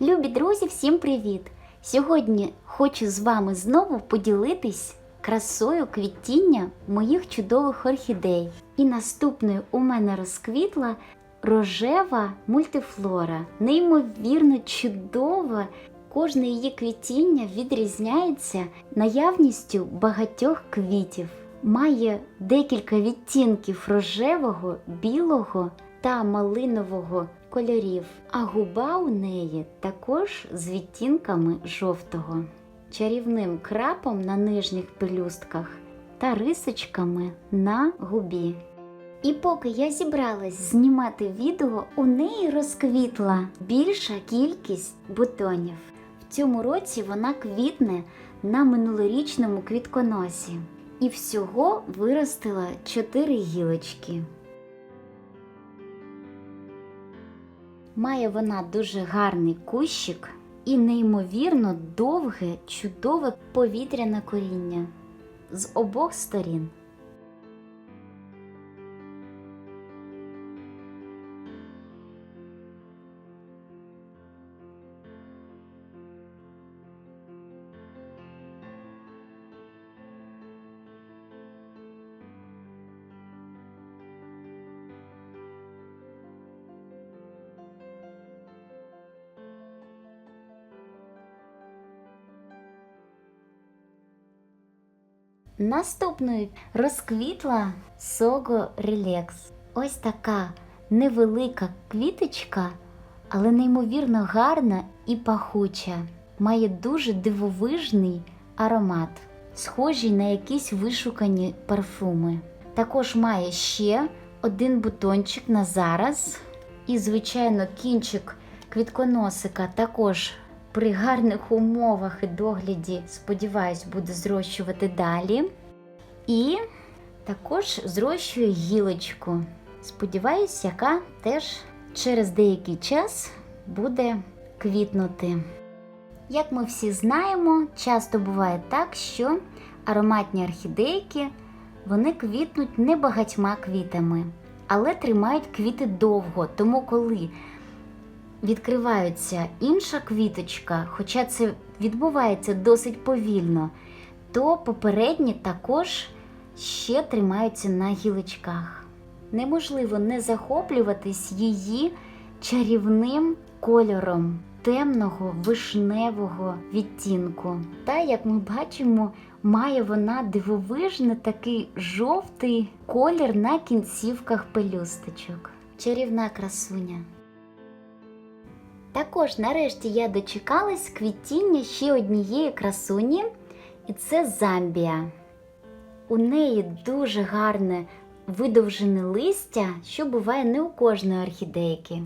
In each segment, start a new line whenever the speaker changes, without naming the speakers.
Любі друзі, всім привіт! Сьогодні хочу з вами знову поділитись красою квітіння моїх чудових орхідей. І наступною у мене розквітла рожева мультифлора. Неймовірно чудова. Кожне її квітіння відрізняється наявністю багатьох квітів. Має декілька відтінків рожевого, білого та малинового кольорів, а губа у неї також з відтінками жовтого, чарівним крапом на нижніх пелюстках та рисочками на губі. І поки я зібралась знімати відео, у неї розквітла більша кількість бутонів. В цьому році вона квітне на минулорічному квітконосі і всього виростила 4 гілочки. Має вона дуже гарний кущик і неймовірно довге, чудове повітряне коріння з обох сторін. Наступною розквітла Сого Relax. Ось така невелика квіточка, але неймовірно гарна і пахуча. Має дуже дивовижний аромат, схожий на якісь вишукані парфуми. Також має ще один бутончик на зараз. І, звичайно, кінчик квітконосика також при гарних умовах і догляді, сподіваюсь, буде зрощувати далі. І також зрощує гілочку. Сподіваюсь, яка теж через деякий час буде квітнути. Як ми всі знаємо, часто буває так, що ароматні орхідейки вони квітнуть не багатьма квітами, але тримають квіти довго, тому коли відкривається інша квіточка, хоча це відбувається досить повільно, то попередні також ще тримаються на гілочках. Неможливо не захоплюватись її чарівним кольором темного вишневого відтінку. Та, як ми бачимо, має вона дивовижний такий жовтий колір на кінцівках пелюсточок. Чарівна красуня. Також нарешті я дочекалась квітіння ще однієї красуні, і це Замбія. У неї дуже гарне видовжене листя, що буває не у кожної орхідейки.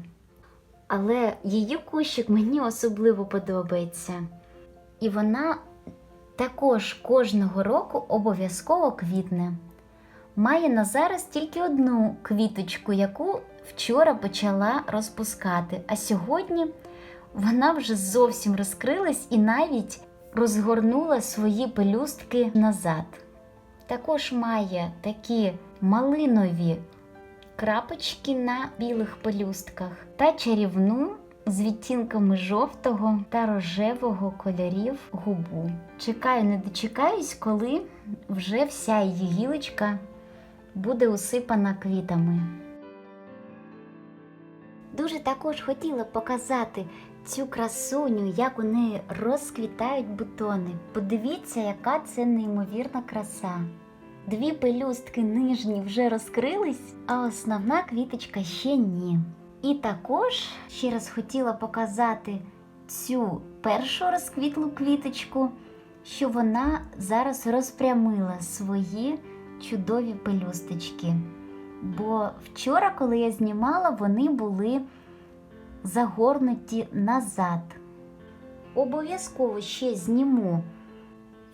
Але її кущик мені особливо подобається. І вона також кожного року обов'язково квітне. Має на зараз тільки одну квіточку, яку вчора почала розпускати, а сьогодні вона вже зовсім розкрилась і навіть розгорнула свої пелюстки назад. Також має такі малинові крапочки на білих пелюстках та чарівну з відтінками жовтого та рожевого кольорів губу. Чекаю, не дочекаюсь, коли вже вся її гілочка буде усипана квітами. Дуже також хотіла показати цю красуню, як у неї розквітають бутони. Подивіться, яка це неймовірна краса. Дві пелюстки нижні вже розкрились, а основна квіточка ще ні. І також ще раз хотіла показати цю першу розквітлу квіточку, що вона зараз розпрямила свої чудові пелюсточки. Бо вчора, коли я знімала, вони були загорнуті назад. Обов'язково ще зніму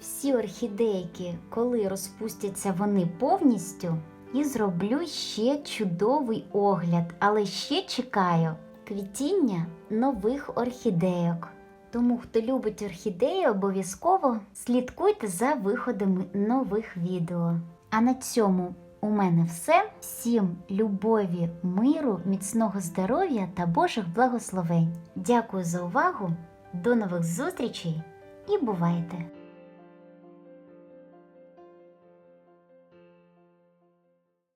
всі орхідейки, коли розпустяться вони повністю, і зроблю ще чудовий огляд, але ще чекаю квітіння нових орхідейок. Тому, хто любить орхідеї, обов'язково слідкуйте за виходами нових відео. А на цьому у мене все. Всім любові, миру, міцного здоров'я та Божих благословень. Дякую за увагу. До нових зустрічей і бувайте!